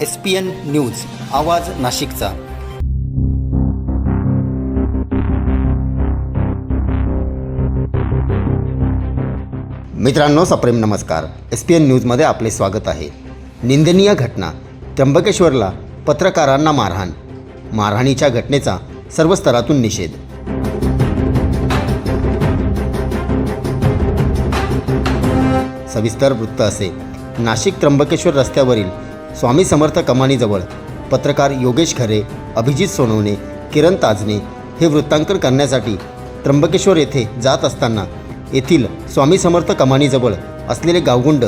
S P N news आवाज नाशिकचा. मित्रांनो सप्रेम नमस्कार. एस पी एन न्यूजमध्ये आपले स्वागत आहे. निंदनीय घटना त्र्यंबकेश्वरला पत्रकारांना मारहाण. मारहाणीच्या घटनेचा सर्व स्तरातून निषेध. सविस्तर वृत्त असे. नाशिक त्र्यंबकेश्वर रस्त्यावरील स्वामी समर्थ कमानीजवळ पत्रकार योगेश खरे अभिजित सोनवणे किरण ताजने हे वृत्तांकन करण्यासाठी त्र्यंबकेश्वर येथे जात असताना येथील स्वामी समर्थ कमानीजवळ असलेले गावगुंड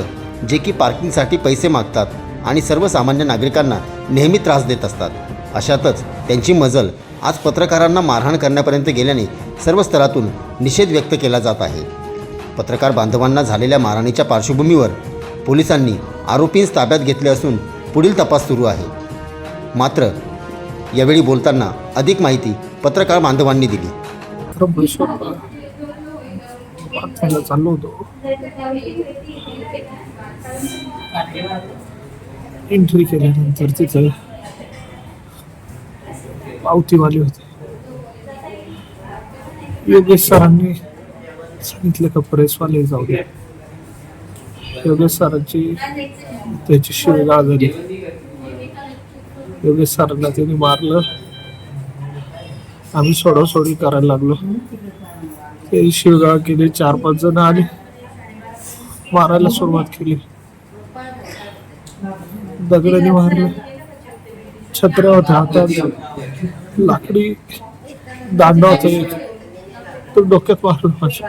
जे की पार्किंगसाठी पैसे मागतात आणि सर्वसामान्य नागरिकांना नेहमी त्रास देत असतात. अशातच त्यांची मजल आज पत्रकारांना मारहाण करण्यापर्यंत गेल्याने सर्व स्तरातून निषेध व्यक्त केला जात आहे. पत्रकार बांधवांना झालेल्या मारहाणीच्या पार्श्वभूमीवर पोलिसांनी आरोपींस ताब्यात घेतले असून पुढील तपास सुरू आहे. मात्र यावेळी बोलताना अधिक माहिती पत्रकार बांधवांनी दिली. चाललो होतो एंट्री केल्यानंतर तिथं पावतीवाले होते. योगेश सरांनी सांगितलं का प्रेसवाले जाऊ दे. योगेश सरांची त्याची शिवगाळ झाली योगेश सरांना त्याने मारलं. आम्ही सोडासोडी करायला लागलो. ते शिवगाळ केली चार पाच जण आले. मारायला सुरुवात केली. दगडाने मारलं. छत्र्या होत्या हातात लाकडी दांडा होता. तो डोक्यात मारून माझ्या